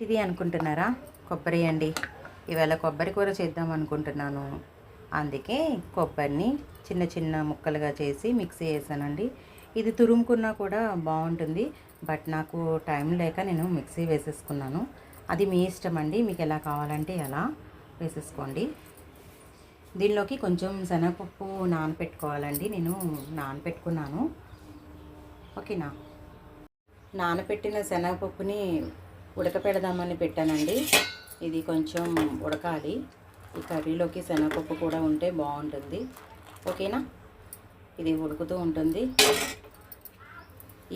ఇది అనుకుంటున్నారా? కొబ్బరి అండి. ఇవాళ కొబ్బరి కూర చేద్దాం అనుకుంటున్నాను. అందుకే కొబ్బరిని చిన్న చిన్న ముక్కలుగా చేసి మిక్సీ వేసానండి ఇది తురుముకున్నా కూడా బాగుంటుంది. బట్ నాకు టైం లేక నేను మిక్సీ వేసేసుకున్నాను. అది మీ ఇష్టం అండి. మీకు ఎలా కావాలంటే అలా వేసేసుకోండి. దీనిలోకి కొంచెం శనగపప్పు నానపెట్టుకోవాలండి. నేను నానపెట్టుకున్నాను. ఓకేనా? నానపెట్టిన శనగపప్పుని ఉడకపెడదామని పెట్టానండి. ఇది కొంచెం ఉడకాలి. ఈ కర్రీలోకి శనగపప్పు కూడా ఉంటే బాగుంటుంది. ఓకేనా? ఇది ఉడుకుతూ ఉంటుంది.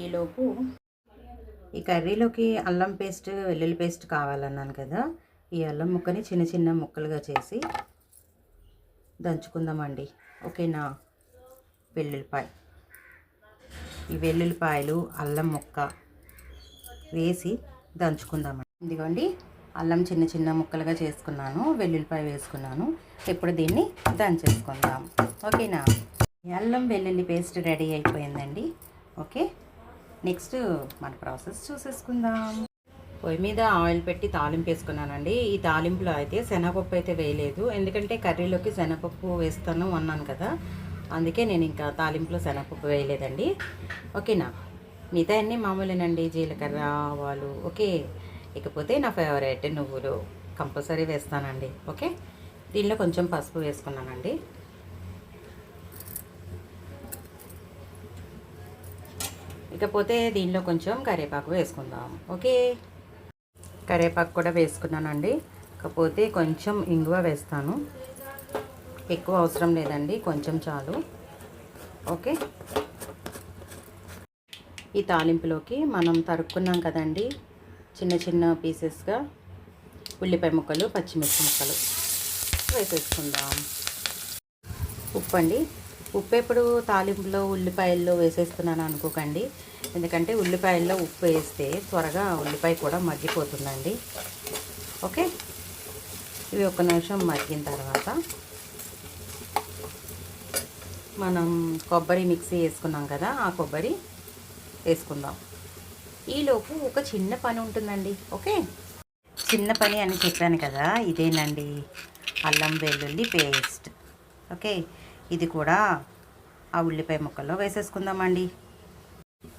ఈలోపు ఈ కర్రీలోకి అల్లం పేస్ట్ వెల్లుల్లి పేస్ట్ కావాలన్నాను కదా ఈ అల్లం ముక్కని చిన్న చిన్న ముక్కలుగా చేసి దంచుకుందామండి. ఓకేనా? వెల్లుల్లిపాయ. ఈ వెల్లుల్లిపాయలు అల్లం ముక్క వేసి దంచుకుందాం ఇదిగోండి అల్లం చిన్న చిన్న ముక్కలుగా చేసుకున్నాను వెల్లుల్లిపాయ వేసుకున్నాను. ఇప్పుడు దీన్ని దంచేసుకుందాం. ఓకేనా? అల్లం వెల్లుల్లి పేస్ట్ రెడీ అయిపోయిందండి. ఓకే నెక్స్ట్ మన ప్రాసెస్ చూసేసుకుందాం. పొయ్యి మీద ఆయిల్ పెట్టి తాలింపు వేసుకున్నానండి. ఈ తాలింపులో అయితే శనగపప్పు అయితే వేయలేదు. ఎందుకంటే కర్రీలోకి శనగపప్పు వేస్తాను అన్నాను కదా. అందుకే నేను ఇంకా తాలింపులో శనగపప్పు వేయలేదండి. ఓకేనా? మిగతా అన్నీ మామూలేనండి జీలకర్ర ఆవాలు ఓకే. ఇకపోతే నా ఫేవరెట్ నువ్వులు. కంపల్సరీ వేస్తానండి ఓకే. దీనిలో కొంచెం పసుపు వేసుకున్నానండి. ఇకపోతే దీనిలో కొంచెం కరివేపాకు వేసుకుందాం ఓకే. కరివేపాకు కూడా వేసుకున్నానండి. కాకపోతే కొంచెం ఇంగువ వేస్తాను. ఎక్కువ అవసరం లేదండి కొంచెం చాలు ఓకే. ఈ తాలింపులోకి మనం తరుక్కున్నాం కదండి. చిన్న చిన్న పీసెస్గా ఉల్లిపాయ ముక్కలు పచ్చిమిర్చి ముక్కలు వేసేసుకుందాం. ఉప్పు అండి ఉప్పు ఎప్పుడు తాలింపులో ఉల్లిపాయల్లో వేసేస్తున్నాను అనుకోకండి. ఎందుకంటే ఉల్లిపాయల్లో ఉప్పు వేస్తే త్వరగా ఉల్లిపాయ కూడా మగ్గిపోతుందండి. ఓకే? ఇవి ఒక నిమిషం మగ్గిన తర్వాత మనం కొబ్బరి మిక్సీ వేసుకున్నాం కదా ఆ కొబ్బరి వేసుకుందాం. ఈలోపు ఒక చిన్న పని ఉంటుందండి ఓకే? చిన్న పని అని చెప్పాను కదా ఇదేనండి అల్లం వెల్లుల్లి పేస్ట్ ఓకే? ఇది కూడా ఆ ఉల్లిపాయ ముక్కల్లో వేసేసుకుందామండి.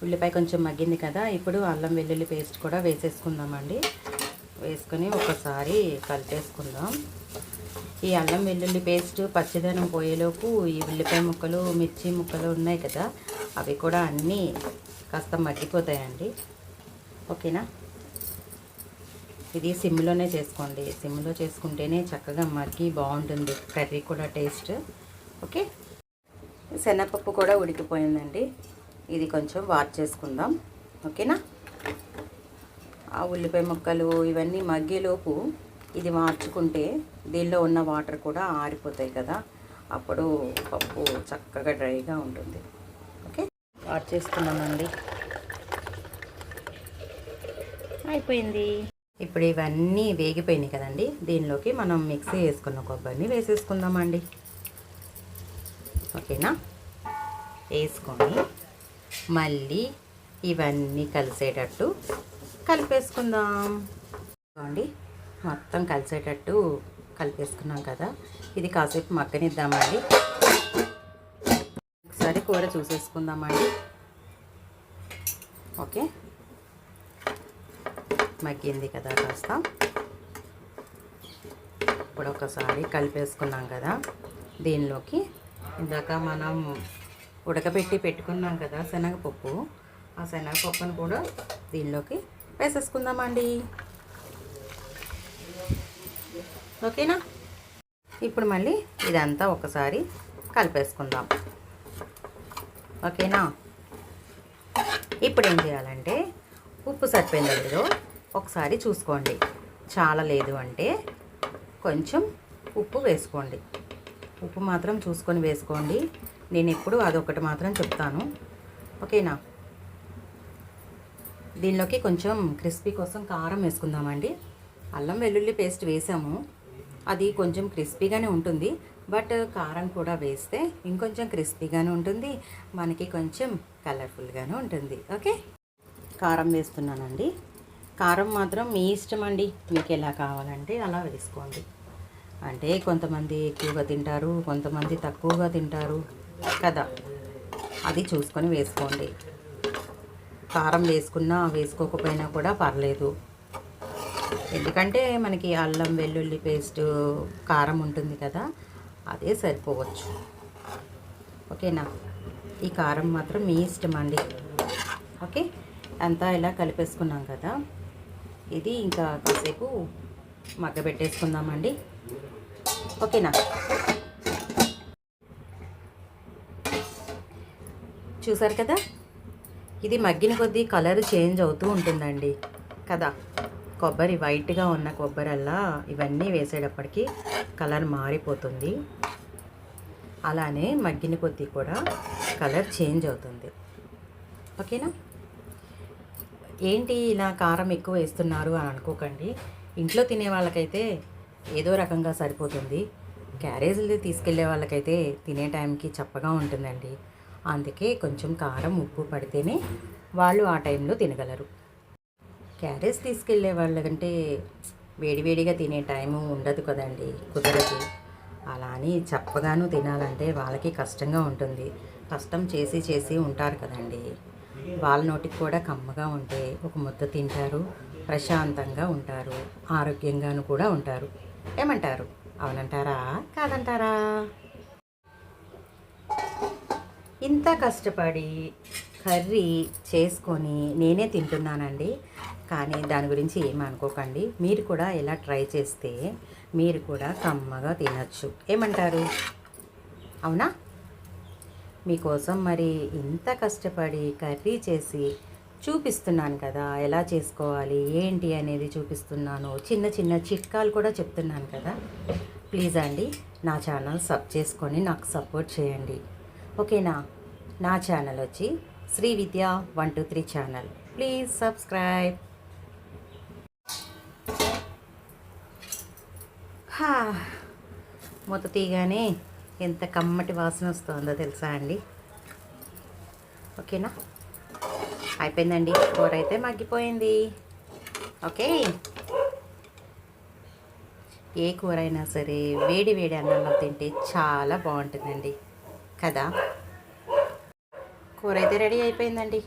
ఉల్లిపాయ కొంచెం మగ్గింది కదా ఇప్పుడు అల్లం వెల్లుల్లి పేస్ట్ కూడా వేసేసుకుందామండి. వేసుకొని ఒకసారి కలిపేసుకుందాం. ఈ అల్లం వెల్లుల్లి పేస్ట్ పచ్చిదనం పోయేలోపు ఈ ఉల్లిపాయ ముక్కలు మిర్చి ముక్కలు ఉన్నాయి కదా అవి కూడా అన్నీ కాస్త మగ్గిపోతాయండి. ఓకేనా? ఇది సిమ్లోనే చేసుకోండి. సిమ్లో చేసుకుంటేనే చక్కగా మగ్గి బాగుంటుంది. కర్రీ కూడా టేస్ట్. ఓకే? శనగపప్పు కూడా ఉడికిపోయిందండి. ఇది కొంచెం వాట్ చేసుకుందాం. ఓకేనా? ఆ ఉల్లిపాయ ముక్కలు ఇవన్నీ మగ్గేలోపు ఇది మార్చుకుంటే దీనిలో ఉన్న వాటర్ కూడా ఆరిపోతాయి కదా. అప్పుడు పప్పు చక్కగా డ్రైగా ఉంటుంది. వాట్ చేస్తున్నామండి అయిపోయింది. ఇప్పుడు ఇవన్నీ వేగిపోయినాయి కదండి. దీనిలోకి మనం మిక్సీ వేసుకున్న కొబ్బరిని వేసేసుకుందామండి. ఓకేనా? వేసుకొని మళ్ళీ ఇవన్నీ కలిసేటట్టు కలిపేసుకుందాం. చూడండి మొత్తం కలిసేటట్టు కలిపేసుకున్నాం కదా. ఇది కాసేపు మగ్గనిద్దామండి. కూర చూసేసుకుందామండి. ఓకే. మగ్గింది కదా కాస్త. ఇప్పుడు ఒకసారి కలిపేసుకున్నాం కదా దీనిలోకి. ఇందాక మనం ఉడకబెట్టి పెట్టుకున్నాం కదా శనగపప్పు. ఆ శనగపప్పును కూడా దీనిలోకి వేసేసుకుందామండి. ఓకేనా? ఇప్పుడు మళ్ళీ ఇదంతా ఒకసారి కలిపేసుకుందాం. ఓకేనా? ఇప్పుడు ఏం చేయాలంటే ఉప్పు సరిపోయిందో లేదో ఒకసారి చూసుకోండి. చాలా లేదు అంటే కొంచెం ఉప్పు వేసుకోండి. ఉప్పు మాత్రం చూసుకొని వేసుకోండి. నేను ఎప్పుడు అదొకటి మాత్రం చెప్తాను. ఓకేనా? దీనిలోకి కొంచెం క్రిస్పీ కోసం కారం వేసుకుందామండి. అల్లం వెల్లుల్లి పేస్ట్ వేసాము. అది కొంచెం క్రిస్పీగానే ఉంటుంది. బట్ కారం కూడా వేస్తే ఇంకొంచెం క్రిస్పీగాను ఉంటుంది మనకి కొంచెం కలర్ఫుల్గానే ఉంటుంది. ఓకే? కారం వేస్తున్నానండి. కారం మాత్రం మీ ఇష్టం అండి. మీకు ఎలా కావాలంటే అలా వేసుకోండి. అంటే కొంతమంది ఎక్కువగా తింటారు కొంతమంది తక్కువగా తింటారు కదా? అది చూసుకొని వేసుకోండి. కారం వేసుకున్నా వేసుకోకపోయినా కూడా పర్లేదు. ఎందుకంటే మనకి అల్లం వెల్లుల్లి పేస్ట్ కారం ఉంటుంది కదా? అదే సరిపోవచ్చు. ఓకేనా? ఈ కారం మాత్రం మీ ఇష్టం అండి. ఓకే? అంతా ఇలా కలిపేసుకున్నాం కదా. ఇది ఇంకా కాసేపు మగ్గబెట్టేసుకుందామండి. ఓకేనా? చూసారు కదా? ఇది మగ్గిన కొద్దీ కలర్ చేంజ్ అవుతూ ఉంటుందండి. కదా? కొబ్బరి వైట్గా ఉన్న కొబ్బరల్లా ఇవన్నీ వేసేటప్పటికి కలర్ మారిపోతుంది. అలానే మగ్గిన కొద్దీ కూడా కలర్ చేంజ్ అవుతుంది. ఓకేనా? ఏంటి ఇలా కారం ఎక్కువ వేస్తున్నారు అని అనుకోకండి. ఇంట్లో తినే వాళ్ళకైతే ఏదో రకంగా సరిపోతుంది. క్యారేజీలు తీసుకెళ్ళే వాళ్ళకైతే తినే టైంకి చప్పగా ఉంటుందండి. అందుకే కొంచెం కారం ఉప్పు పడితేనే వాళ్ళు ఆ టైంలో తినగలరు. క్యారేజ్ తీసుకెళ్ళే వాళ్ళకంటే వేడివేడిగా తినే టైము ఉండదు కదండి కుదరదు. అలా అని చప్పగాను తినాలంటే వాళ్ళకి కష్టంగా ఉంటుంది. కష్టం చేసి చేసి ఉంటారు కదండి. వాళ్ళ నోటికి కూడా కమ్మగా ఉంటే ఒక ముద్ద తింటారు ప్రశాంతంగా ఉంటారు ఆరోగ్యంగాను కూడా ఉంటారు. ఏమంటారు? అవునంటారా? కాదంటారా? ఇంత కష్టపడి కర్రీ చేసుకొని నేనే తింటున్నానండి. కానీ దాని గురించి ఏమనుకోకండి మీరు కూడా ఇలా ట్రై చేస్తే మీరు కూడా కమ్మగా తినచ్చు. ఏమంటారు? అవునా? మీకోసం మరి ఇంత కష్టపడి కర్రీ చేసి చూపిస్తున్నాను కదా ఎలా చేసుకోవాలి ఏంటి అనేది చూపిస్తున్నాను. చిన్న చిన్న చిట్కాలు కూడా చెప్తున్నాను కదా. ప్లీజ్ అండి నా ఛానల్ సబ్ చేసుకొని నాకు సపోర్ట్ చేయండి. ఓకేనా? నా ఛానల్ వచ్చి Sri Vidya one two three channel. Please subscribe. మూత తీయగానే ఎంత కమ్మటి వాసన వస్తుందో తెలుసా అండి? ఓకేనా? అయిపోయిందండి. కూర అయితే మగ్గిపోయింది. ఓకే. ఏ కూర అయినా సరే వేడి వేడి అన్నంలో తింటే చాలా బాగుంటుందండి. కదా? కూర అయితే రెడీ అయిపోయిందండి.